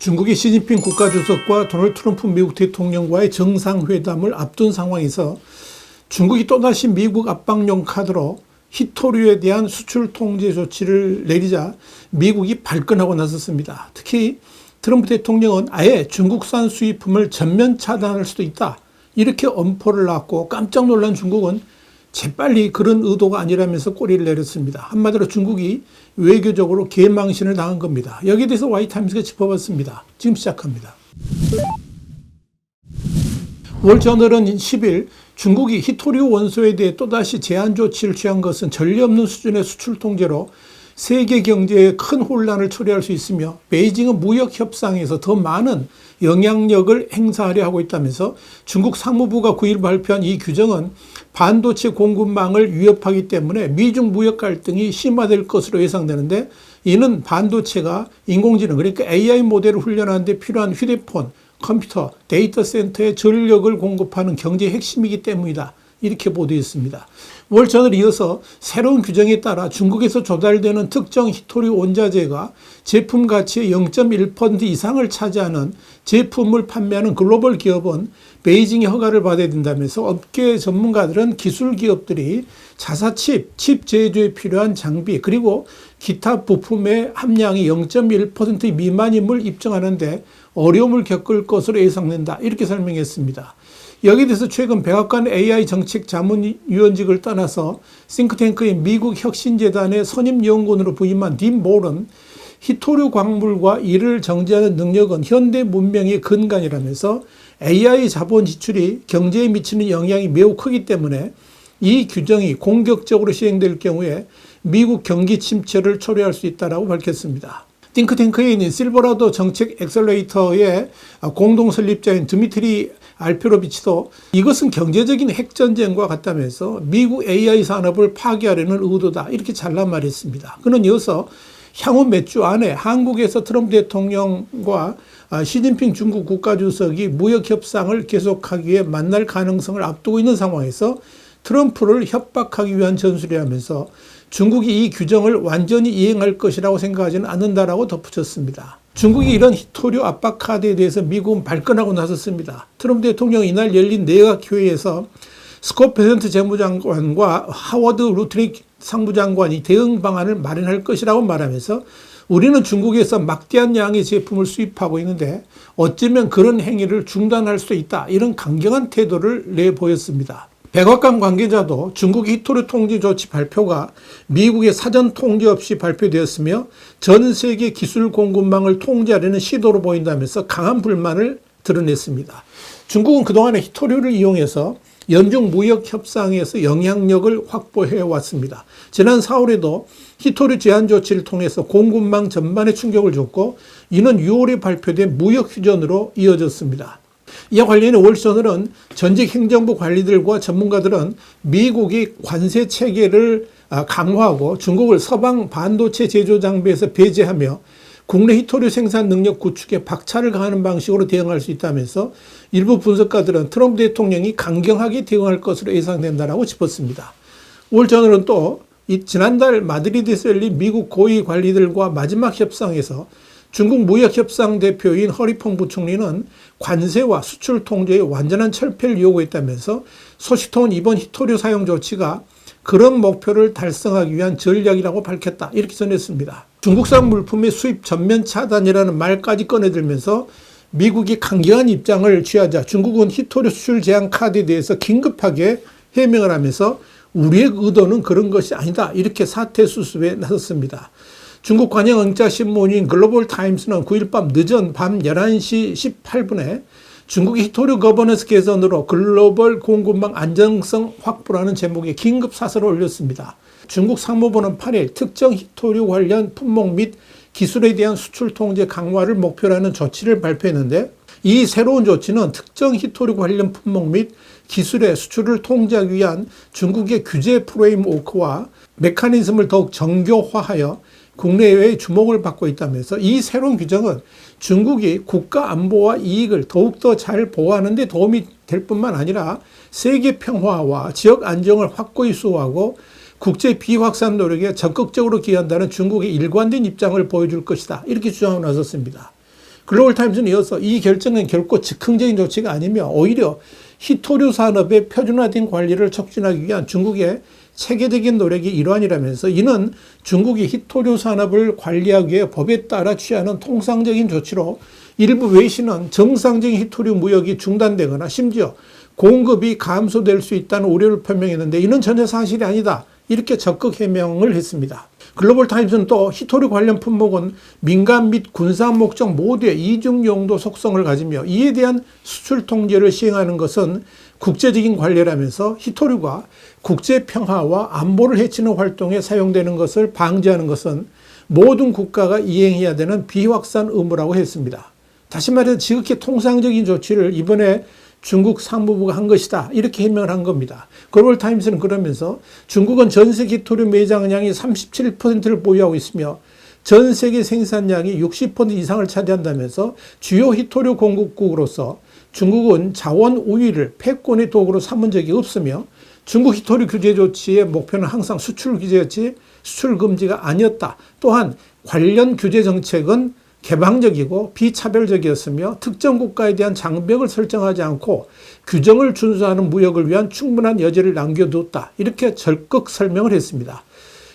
중국의 시진핑 국가주석과 도널드 트럼프 미국 대통령과의 정상회담을 앞둔 상황에서 중국이 또다시 미국 압박용 카드로 히토류에 대한 수출 통제 조치를 내리자 미국이 발끈하고 나섰습니다. 특히 트럼프 대통령은 아예 중국산 수입품을 전면 차단할 수도 있다. 이렇게 엄포를 놨고 깜짝 놀란 중국은 재빨리 그런 의도가 아니라면서 꼬리를 내렸습니다. 한마디로 중국이 외교적으로 개망신을 당한 겁니다. 여기에 대해서 와이타임스가 짚어봤습니다. 지금 시작합니다. 월저널은 10일 중국이 히토류 원소에 대해 또다시 제한 조치를 취한 것은 전례 없는 수준의 수출 통제로 세계 경제에 큰 혼란을 초래할 수 있으며 베이징은 무역 협상에서 더 많은 영향력을 행사하려 하고 있다면서 중국 상무부가 9일 발표한 이 규정은 반도체 공급망을 위협하기 때문에 미중 무역 갈등이 심화될 것으로 예상되는데 이는 반도체가 인공지능 그러니까 AI 모델을 훈련하는 데 필요한 휴대폰, 컴퓨터, 데이터 센터에 전력을 공급하는 경제 핵심이기 때문이다. 이렇게 보도했습니다. 월전을 이어서 새로운 규정에 따라 중국에서 조달되는 특정 히토류 원자재가 제품 가치의 0.1% 이상을 차지하는 제품을 판매하는 글로벌 기업은 베이징의 허가를 받아야 된다면서 업계 전문가들은 기술 기업들이 자사 칩, 칩 제조에 필요한 장비 그리고 기타 부품의 함량이 0.1% 미만임을 입증하는데 어려움을 겪을 것으로 예상된다. 이렇게 설명했습니다. 여기에 대해서 최근 백악관 AI 정책 자문위원직을 떠나서 싱크탱크인 미국 혁신재단의 선임연구원으로 부임한 딘 몰은 히토류 광물과 이를 정제하는 능력은 현대 문명의 근간이라면서 AI 자본 지출이 경제에 미치는 영향이 매우 크기 때문에 이 규정이 공격적으로 시행될 경우에 미국 경기 침체를 초래할 수 있다고 밝혔습니다. 띵크탱크에 있는 실버라도 정책 엑셀레이터의 공동 설립자인 드미트리 알페로비치도 이것은 경제적인 핵전쟁과 같다면서 미국 AI 산업을 파괴하려는 의도다. 이렇게 잘난 말했습니다. 그는 이어서 향후 몇 주 안에 한국에서 트럼프 대통령과 시진핑 중국 국가주석이 무역 협상을 계속하기 위해 만날 가능성을 앞두고 있는 상황에서 트럼프를 협박하기 위한 전술이라면서 중국이 이 규정을 완전히 이행할 것이라고 생각하지는 않는다라고 덧붙였습니다. 중국이 이런 히토류 압박 카드에 대해서 미국은 발끈하고 나섰습니다. 트럼프 대통령이 이날 열린 내각 회의에서 스콧 베센트 재무장관과 하워드 루트릭 상부장관이 대응 방안을 마련할 것이라고 말하면서 우리는 중국에서 막대한 양의 제품을 수입하고 있는데 어쩌면 그런 행위를 중단할 수 있다. 이런 강경한 태도를 내보였습니다. 백악관 관계자도 중국 히토류 통제 조치 발표가 미국의 사전 통제 없이 발표되었으며 전 세계 기술 공급망을 통제하려는 시도로 보인다면서 강한 불만을 드러냈습니다. 중국은 그동안에 히토류를 이용해서 연중 무역 협상에서 영향력을 확보해 왔습니다. 지난 4월에도 히토류 제한 조치를 통해서 공급망 전반에 충격을 줬고 이는 6월에 발표된 무역 휴전으로 이어졌습니다. 이와 관련해 월선은 전직 행정부 관리들과 전문가들은 미국이 관세 체계를 강화하고 중국을 서방 반도체 제조 장비에서 배제하며 국내 히토류 생산 능력 구축에 박차를 가하는 방식으로 대응할 수 있다면서 일부 분석가들은 트럼프 대통령이 강경하게 대응할 것으로 예상된다라고 짚었습니다. 올 저널은 또 지난달 마드리드에서 열린 미국 고위 관리들과 마지막 협상에서 중국 무역협상 대표인 허리퐁 부총리는 관세와 수출 통제의 완전한 철폐를 요구했다면서 소식통은 이번 히토류 사용 조치가 그런 목표를 달성하기 위한 전략이라고 밝혔다. 이렇게 전했습니다. 중국산 물품의 수입 전면 차단이라는 말까지 꺼내들면서 미국이 강경한 입장을 취하자 중국은 히토류 수출 제한 카드에 대해서 긴급하게 해명을 하면서 우리의 의도는 그런 것이 아니다. 이렇게 사태 수습에 나섰습니다. 중국 관영 응자 신문인 글로벌 타임스는 9일 밤 늦은 밤 11시 18분에 중국의 히토류 거버넌스 개선으로 글로벌 공급망 안정성 확보라는 제목의 긴급 사설을 올렸습니다. 중국 상무부는 8일 특정 히토류 관련 품목 및 기술에 대한 수출 통제 강화를 목표로 하는 조치를 발표했는데 이 새로운 조치는 특정 히토류 관련 품목 및 기술의 수출을 통제하기 위한 중국의 규제 프레임워크와 메커니즘을 더욱 정교화하여 국내외의 주목을 받고 있다면서 이 새로운 규정은 중국이 국가 안보와 이익을 더욱더 잘 보호하는 데 도움이 될 뿐만 아니라 세계 평화와 지역 안정을 확고히 수호하고 국제 비확산 노력에 적극적으로 기여한다는 중국의 일관된 입장을 보여줄 것이다. 이렇게 주장하고 나섰습니다. 글로벌 타임스는 이어서 이 결정은 결코 즉흥적인 조치가 아니며 오히려 히토류 산업의 표준화된 관리를 촉진하기 위한 중국의 체계적인 노력이 일환이라면서 이는 중국이 히토류 산업을 관리하기 위해 법에 따라 취하는 통상적인 조치로 일부 외신은 정상적인 히토류 무역이 중단되거나 심지어 공급이 감소될 수 있다는 우려를 표명했는데 이는 전혀 사실이 아니다. 이렇게 적극 해명을 했습니다. 글로벌 타임스는 또 히토류 관련 품목은 민간 및 군사 목적 모두의 이중 용도 속성을 가지며 이에 대한 수출 통제를 시행하는 것은 국제적인 관례라면서 히토류가 국제 평화와 안보를 해치는 활동에 사용되는 것을 방지하는 것은 모든 국가가 이행해야 되는 비확산 의무라고 했습니다. 다시 말해서 지극히 통상적인 조치를 이번에 중국 상무부가 한 것이다. 이렇게 해명을 한 겁니다. 글로벌 타임스는 그러면서 중국은 전 세계 히토류 매장량이 37%를 보유하고 있으며 전 세계 생산량이 60% 이상을 차지한다면서 주요 히토류 공급국으로서 중국은 자원 우위를 패권의 도구로 삼은 적이 없으며 중국 히토류 규제 조치의 목표는 항상 수출 규제였지 수출 금지가 아니었다. 또한 관련 규제 정책은 개방적이고 비차별적이었으며 특정 국가에 대한 장벽을 설정하지 않고 규정을 준수하는 무역을 위한 충분한 여지를 남겨두었다. 이렇게 적극 설명을 했습니다.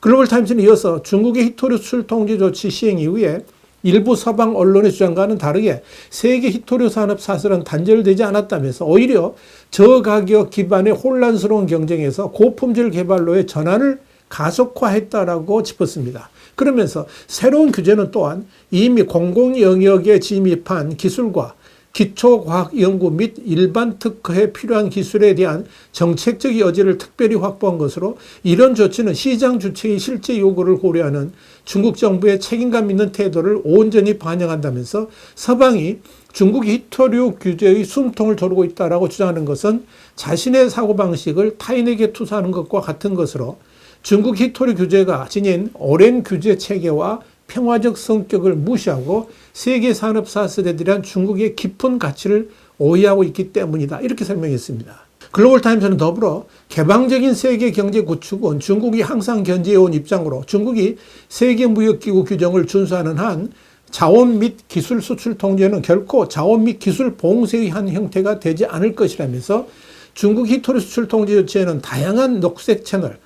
글로벌 타임스는 이어서 중국의 히토류 수출 통제 조치 시행 이후에 일부 서방 언론의 주장과는 다르게 세계 히토류 산업 사슬은 단절되지 않았다면서 오히려 저가격 기반의 혼란스러운 경쟁에서 고품질 개발로의 전환을 가속화했다라고 짚었습니다. 그러면서 새로운 규제는 또한 이미 공공 영역에 진입한 기술과 기초과학 연구 및 일반 특허에 필요한 기술에 대한 정책적 여지를 특별히 확보한 것으로 이런 조치는 시장 주체의 실제 요구를 고려하는 중국 정부의 책임감 있는 태도를 온전히 반영한다면서 서방이 중국 히토류 규제의 숨통을 조르고 있다라고 주장하는 것은 자신의 사고방식을 타인에게 투사하는 것과 같은 것으로 중국 히토류 규제가 지닌 오랜 규제 체계와 평화적 성격을 무시하고 세계 산업 사슬에 대한 중국의 깊은 가치를 오해하고 있기 때문이다. 이렇게 설명했습니다. 글로벌 타임스는 더불어 개방적인 세계 경제 구축은 중국이 항상 견지해온 입장으로 중국이 세계 무역기구 규정을 준수하는 한 자원 및 기술 수출 통제는 결코 자원 및 기술 봉쇄의 한 형태가 되지 않을 것이라면서 중국 히토리 수출 통제 조치에는 다양한 녹색 채널,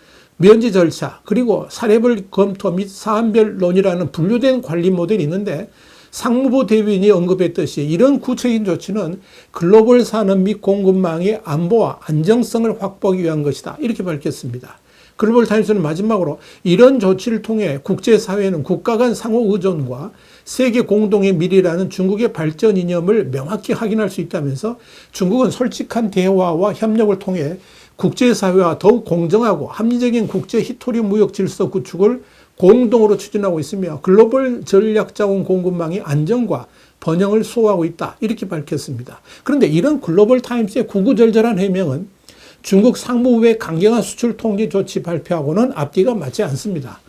면제 절차, 그리고 사례별 검토 및 사안별론이라는 분류된 관리 모델이 있는데 상무부 대변인이 언급했듯이 이런 구체적인 조치는 글로벌 산업 및 공급망의 안보와 안정성을 확보하기 위한 것이다. 이렇게 밝혔습니다. 글로벌 타임스는 마지막으로 이런 조치를 통해 국제사회는 국가 간 상호 의존과 세계 공동의 미래라는 중국의 발전 이념을 명확히 확인할 수 있다면서 중국은 솔직한 대화와 협력을 통해 국제사회와 더욱 공정하고 합리적인 국제 히토리 무역 질서 구축을 공동으로 추진하고 있으며 글로벌 전략자원 공급망의 안정과 번영을 수호하고 있다. 이렇게 밝혔습니다. 그런데 이런 글로벌 타임스의 구구절절한 해명은 중국 상무부의 강경한 수출 통제 조치 발표하고는 앞뒤가 맞지 않습니다.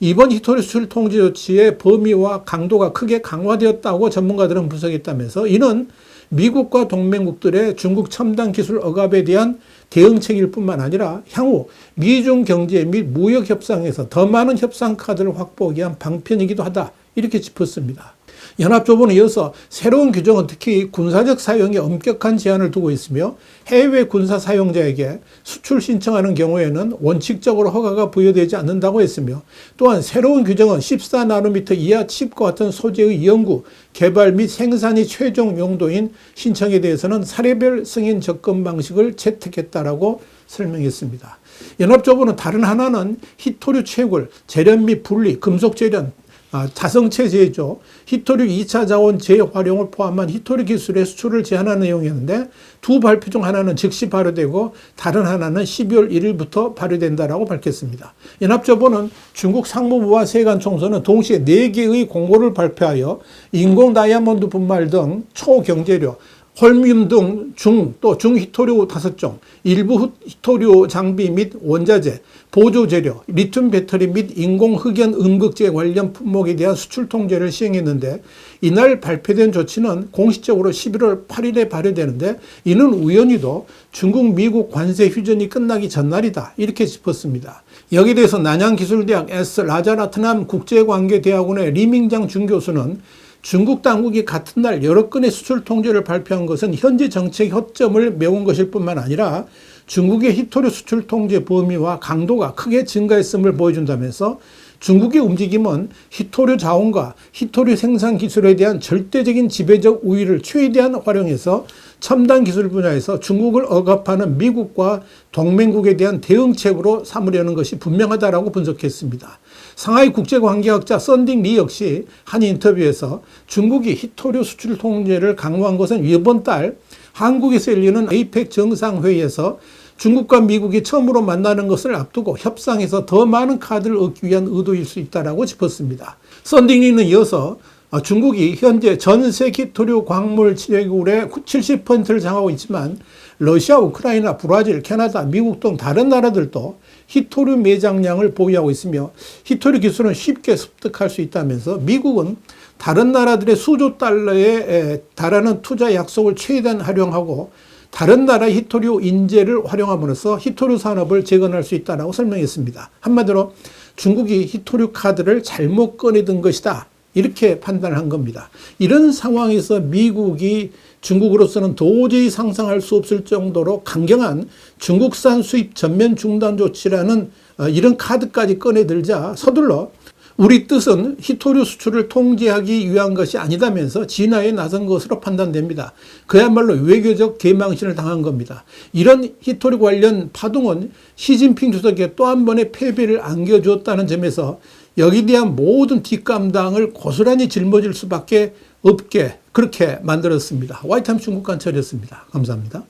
이번 히토리 수출 통제 조치의 범위와 강도가 크게 강화되었다고 전문가들은 분석했다면서 이는 미국과 동맹국들의 중국 첨단 기술 억압에 대한 대응책일 뿐만 아니라 향후 미중 경제 및 무역 협상에서 더 많은 협상 카드를 확보하기 위한 방편이기도 하다. 이렇게 짚었습니다. 연합조보는 이어서 새로운 규정은 특히 군사적 사용에 엄격한 제한을 두고 있으며 해외 군사 사용자에게 수출 신청하는 경우에는 원칙적으로 허가가 부여되지 않는다고 했으며 또한 새로운 규정은 14나노미터 이하 칩과 같은 소재의 연구, 개발 및 생산이 최종 용도인 신청에 대해서는 사례별 승인 접근 방식을 채택했다라고 설명했습니다. 연합조보는 다른 하나는 히토류 채굴, 재련 및 분리, 금속 재련, 아, 자성체 제조, 히토류 2차 자원 재활용을 포함한 히토류 기술의 수출을 제한하는 내용이었는데 두 발표 중 하나는 즉시 발효되고 다른 하나는 12월 1일부터 발효된다라고 밝혔습니다. 연합조보는 중국 상무부와 세관 총서는 동시에 4개의 공고를 발표하여 인공 다이아몬드 분말 등 초경제료, 홀뮴 등 중, 또 중히토류 다섯 종, 일부 히토류 장비 및 원자재, 보조 재료, 리튬 배터리 및 인공 흑연 음극재 관련 품목에 대한 수출 통제를 시행했는데 이날 발표된 조치는 공식적으로 11월 8일에 발효되는데 이는 우연히도 중국 미국 관세 휴전이 끝나기 전날이다. 이렇게 짚었습니다. 여기에 대해서 난양기술대학 S 라자라트남 국제관계대학원의 리밍장 준교수는 중국 당국이 같은 날 여러 건의 수출 통제를 발표한 것은 현재 정책 허점을 메운 것일 뿐만 아니라 중국의 히토류 수출 통제 범위와 강도가 크게 증가했음을 보여준다면서 중국의 움직임은 히토류 자원과 히토류 생산 기술에 대한 절대적인 지배적 우위를 최대한 활용해서 첨단 기술 분야에서 중국을 억압하는 미국과 동맹국에 대한 대응책으로 삼으려는 것이 분명하다라고 분석했습니다. 상하이 국제관계학자 썬딩 리 역시 한 인터뷰에서 중국이 히토류 수출 통제를 강화한 것은 이번 달 한국에서 열리는 에이펙 정상회의에서 중국과 미국이 처음으로 만나는 것을 앞두고 협상에서 더 많은 카드를 얻기 위한 의도일 수 있다라고 짚었습니다. 썬딩리는 이어서 아, 중국이 현재 전 세계 토류 광물 취득물의 70%를 장하고 있지만 러시아, 우크라이나, 브라질, 캐나다, 미국 등 다른 나라들도 히토류 매장량을 보유하고 있으며 히토류 기술은 쉽게 습득할 수 있다면서 미국은 다른 나라들의 수조 달러에 달하는 투자 약속을 최대한 활용하고 다른 나라의 히토류 인재를 활용함으로써 히토류 산업을 재건할 수 있다고 설명했습니다. 한마디로 중국이 히토류 카드를 잘못 꺼내든 것이다. 이렇게 판단한 겁니다. 이런 상황에서 미국이 중국으로서는 도저히 상상할 수 없을 정도로 강경한 중국산 수입 전면 중단 조치라는 어, 이런 카드까지 꺼내들자 서둘러 우리 뜻은 히토류 수출을 통제하기 위한 것이 아니다면서 진화에 나선 것으로 판단됩니다. 그야말로 외교적 개망신을 당한 겁니다. 이런 히토류 관련 파동은 시진핑 주석의 또한 번의 패배를 안겨주었다는 점에서 여기 대한 모든 뒷감당을 고스란히 짊어질 수밖에 없게 그렇게 만들었습니다. 화이트함 중국관철이었습니다. 감사합니다.